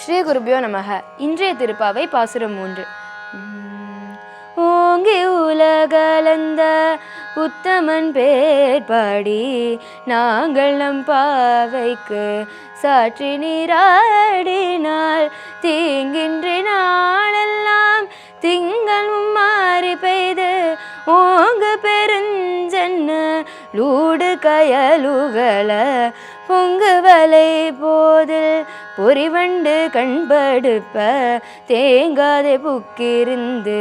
ஸ்ரீ குருபியோ நமக. இன்றைய திருப்பாவை பாசுரம் மூன்று. ஓங்கி உலகலந்த உத்தமன் பேர்பாடி நாங்கள் நம் பாவைக்கு சாற்றி நீராடினால் தீங்கின் லூடு கயலுகள பொங்கு வலை போதில் பொறிவண்டு கண்படுப்ப தேங்காதே புக்கிருந்து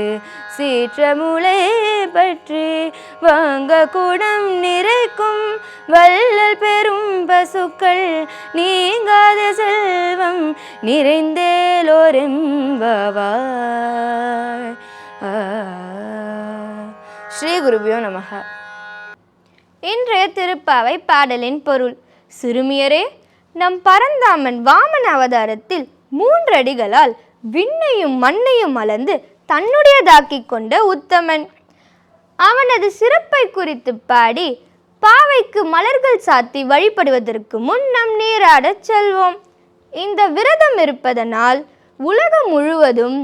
சீற்றமுளை பற்றி வாங்க குடம் நிறைக்கும் வள்ளல் பெரும் பசுக்கள் நீங்காத செல்வம் நிறைந்தேலோரெம்பவாய். ஸ்ரீ குருபியோ நமகா இன்றைய திருப்பாவை பாடலின் பொருள். சிறுமியரே நம் பரந்தாமன் வாமன அவதாரத்தில் மூன்றடிகளால் விண்ணையும் மண்ணையும் அளந்து தன்னுடையதாக்கிக் கொண்ட உத்தமன். அவனது சிறப்பை குறித்து பாடி பாவைக்கு மலர்கள் சாத்தி வழிபடுவதற்கு முன் நம் நீராடச் செல்வோம். இந்த விரதம் இருப்பதனால் உலகம் முழுவதும்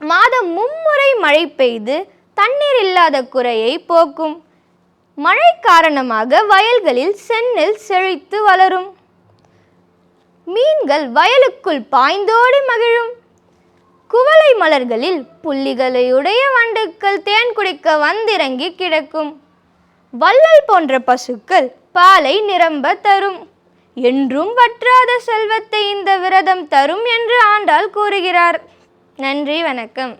மாதம் மும்முறை மழை பெய்து தண்ணீர் இல்லாத குறையை போக்கும். மழை காரணமாக வயல்களில் செந்நெல் செழித்து வளரும். மீன்கள் வயலுக்குள் பாய்ந்தோடி மகிழும். குவளை மலர்களில் புள்ளிகளையுடைய வண்டுக்கள் தேன் குடிக்க வந்திறங்கி கிடக்கும். வள்ளல் போன்ற பசுக்கள் பாலை நிரம்ப தரும். என்றும் வற்றாத செல்வத்தை இந்த விரதம் தரும் என்று ஆண்டாள் கூறுகிறார். நன்றி வணக்கம்.